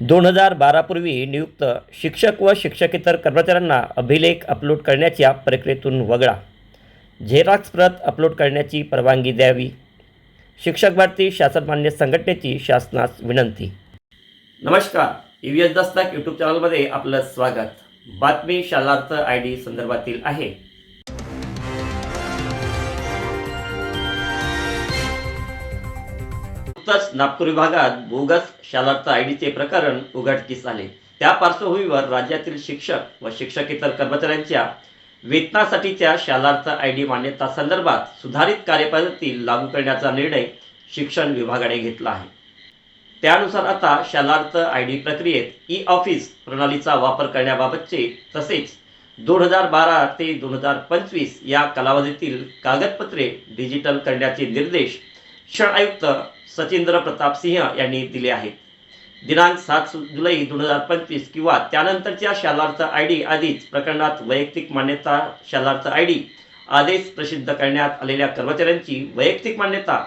दोन हजार बारापूर्वी नियुक्त शिक्षक व शिक्षकेतर कर्मचाऱ्यांना अभिलेख अपलोड करण्याच्या प्रक्रियेतून वगळा. झेरॉक्स प्रत अपलोड करण्याची परवानगी द्यावी. शिक्षक भारती शासनमान्य संघटनेची शासनास विनंती. नमस्कार. E V S Dastak YouTube चॅनलमध्ये आपलं स्वागत. बातमी शालार्थ आय डी संदर्भातील आहे. नुकताच नागपूर विभागात बोगस शालार्थ आय डीचे प्रकरण उघडकीस आले. त्या पार्श्वभूमीवर राज्यातील शिक्षक व शिक्षकेतर कर्मचाऱ्यांच्या वेतनासाठीच्या शालार्थ आय डी मान्यता संदर्भात सुधारित कार्यपद्धती लागू करण्याचा निर्णय शिक्षण विभागाने घेतला आहे. त्यानुसार आता शालार्थ आय डी प्रक्रियेत ई ऑफिस प्रणालीचा वापर करण्याबाबतचे तसेच दोन हजार बारा ते दोन हजार पंचवीस या कालावधीतील कागदपत्रे डिजिटल करण्याचे निर्देश शिक्षण आयुक्त सचिंद्र प्रताप सिंह यांनी दिले आहेत दिनांक सात जुलै दोन हजार पंचवीस किंवा त्यानंतरच्या शालार्थ आय डी आधीच प्रकरणात वैयक्तिक मान्यता शालार्थ आय डी आदेश प्रसिद्ध करण्यात आलेल्या कर्मचाऱ्यांची वैयक्तिक मान्यता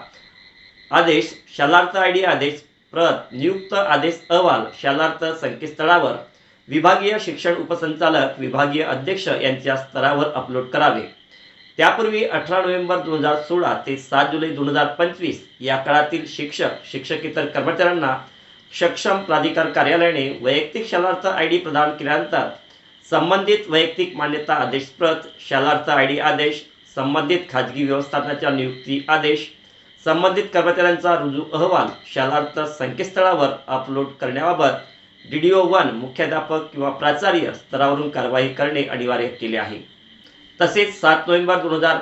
आदेश शालार्थ आय डी आदेश प्रत नियुक्त आदेश अहवाल शालार्थ संकेतस्थळावर विभागीय शिक्षण उपसंचालक विभागीय अध्यक्ष यांच्या स्तरावर अपलोड करावे. त्यापूर्वी अठरा नोव्हेंबर दोन हजार सोळा ते सात जुलै दोन हजार पंचवीस या काळातील शिक्षक शिक्षकेतर कर्मचाऱ्यांना सक्षम प्राधिकार कार्यालयाने वैयक्तिक शालार्थ आय डी प्रदान केल्यानंतर संबंधित वैयक्तिक मान्यता आदेश प्रत शालार्थ आय डी आदेश संबंधित खाजगी व्यवस्थापनाच्या नियुक्ती आदेश संबंधित कर्मचाऱ्यांचा रुजू अहवाल शालार्थ संकेतस्थळावर अपलोड करण्याबाबत डी डी ओ वन मुख्याध्यापक किंवा प्राचार्य स्तरावरून कारवाई करणे अनिवार्य केले आहे. तसेच सात नोव्हेंबर दोन हजार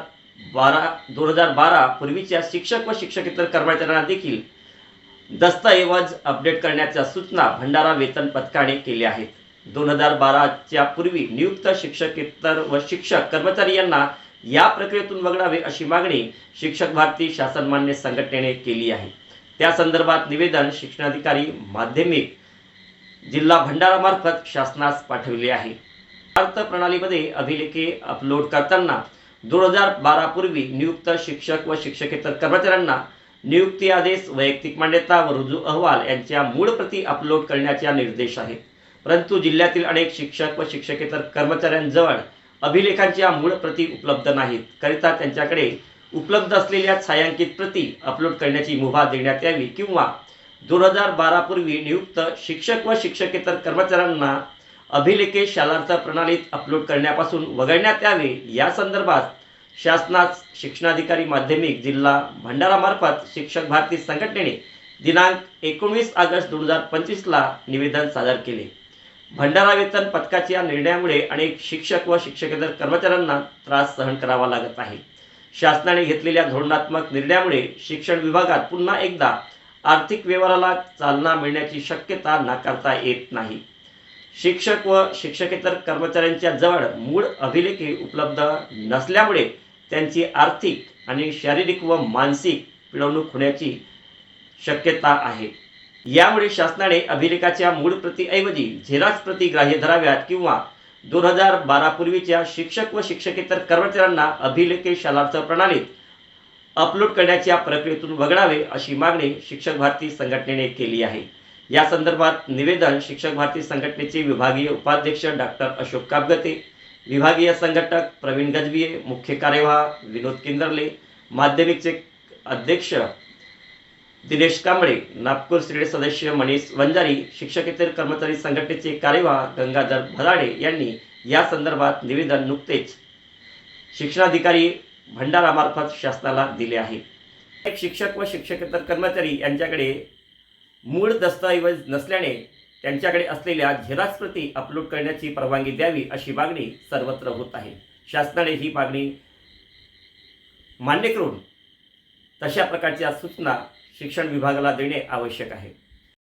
बारा दोन हजार बारा पूर्वीच्या शिक्षक व शिक्षकेतर कर्मचाऱ्यांना देखील दस्तऐवज अपडेट करण्याच्या सूचना भंडारा वेतन पथकाने केल्या आहेत. दोन हजार बाराच्या पूर्वी नियुक्त शिक्षकेतर व शिक्षक कर्मचारी यांना या प्रक्रियेतून वगळावे अशी मागणी शिक्षक भारती शासनमान्य संघटनेने केली आहे. त्या संदर्भात निवेदन शिक्षणाधिकारी माध्यमिक जिल्हा भंडारामार्फत शासनास पाठविले आहे. अर्थ प्रणालीमध्ये अभिलेखे अपलोड करताना दोन हजार बारा पूर्वी नियुक्त शिक्षक व शिक्षकेतर कर्मचाऱ्यांना नियुक्ती आदेश वैयक्तिक मान्यता व रुजू अहवाल यांच्या मूळ प्रती अपलोड करण्याच्या निर्देश आहेत. परंतु जिल्ह्यातील अनेक शिक्षक व शिक्षकेतर कर्मचाऱ्यांजवळ अभिलेखांच्या मूळ प्रती उपलब्ध नाहीत. करिता त्यांच्याकडे उपलब्ध असलेल्या छायांकित प्रती अपलोड करण्याची मुभा देण्यात यावी किंवा दोन हजार बारा पूर्वी नियुक्त शिक्षक व शिक्षकेतर कर्मचाऱ्यांना अभिलेखे शालार्थ प्रणालीत अपलोड करण्यापासून वगळण्यात यावे या संदर्भात शासनास शिक्षणाधिकारी माध्यमिक जिल्हा भंडारामार्फत शिक्षक भारती संघटनेने दिनांक एकोणवीस ऑगस्ट दोन हजार पंचवीसला निवेदन सादर केले. भंडारा वेतन पथकाच्या निर्णयामुळे अनेक शिक्षक व शिक्षकेतर कर्मचाऱ्यांना त्रास सहन करावा लागत आहे. शासनाने घेतलेल्या धोरणात्मक निर्णयामुळे शिक्षण विभागात पुन्हा एकदा आर्थिक व्यवहाराला चालना मिळण्याची शक्यता नाकारता येत नाही. शिक्षक व शिक्षकेतर कर्मचाऱ्यांच्या जवळ मूळ अभिलेखे उपलब्ध नसल्यामुळे त्यांची आर्थिक आणि शारीरिक व मानसिक पिळवणूक होण्याची शक्यता आहे. यामुळे शासनाने अभिलेखाच्या मूळ प्रतीऐवजी झेरॉक्स प्रती ग्राह्य धराव्यात किंवा दोन हजार बारा पूर्वीच्या शिक्षक व शिक्षकेतर कर्मचाऱ्यांना अभिलेखे शालार्थ प्रणालीत अपलोड करण्याच्या प्रक्रियेतून वगळावे अशी मागणी शिक्षक भारती संघटनेने केली आहे. या संदर्भात निवेदन शिक्षक भारती संघटनेचे विभागीय उपाध्यक्ष डॉक्टर अशोक कापगते विभागीय संघटक प्रवीण गजबिये मुख्य कार्यवाह विनोद किंदरले माध्यमिकचे अध्यक्ष दिनेश कांबळे नागपूर श्रेणी सदस्य मनीष वंजारी शिक्षकेतर कर्मचारी संघटनेचे कार्यवाह गंगाधर भराडे यांनी या संदर्भात निवेदन नुकतेच शिक्षणाधिकारी भंडारामार्फत शासनाला दिले आहे. एक शिक्षक व शिक्षकेतर कर्मचारी यांच्याकडे मूळ दस्तऐवज नसल्याने त्यांच्याकडे असलेल्या झेरॉक्सप्रती अपलोड करण्याची परवानगी द्यावी अशी मागणी सर्वत्र होत आहे. शासनाने ही मागणी मान्य करून तशा प्रकारच्या सूचना शिक्षण विभागाला देणे आवश्यक आहे.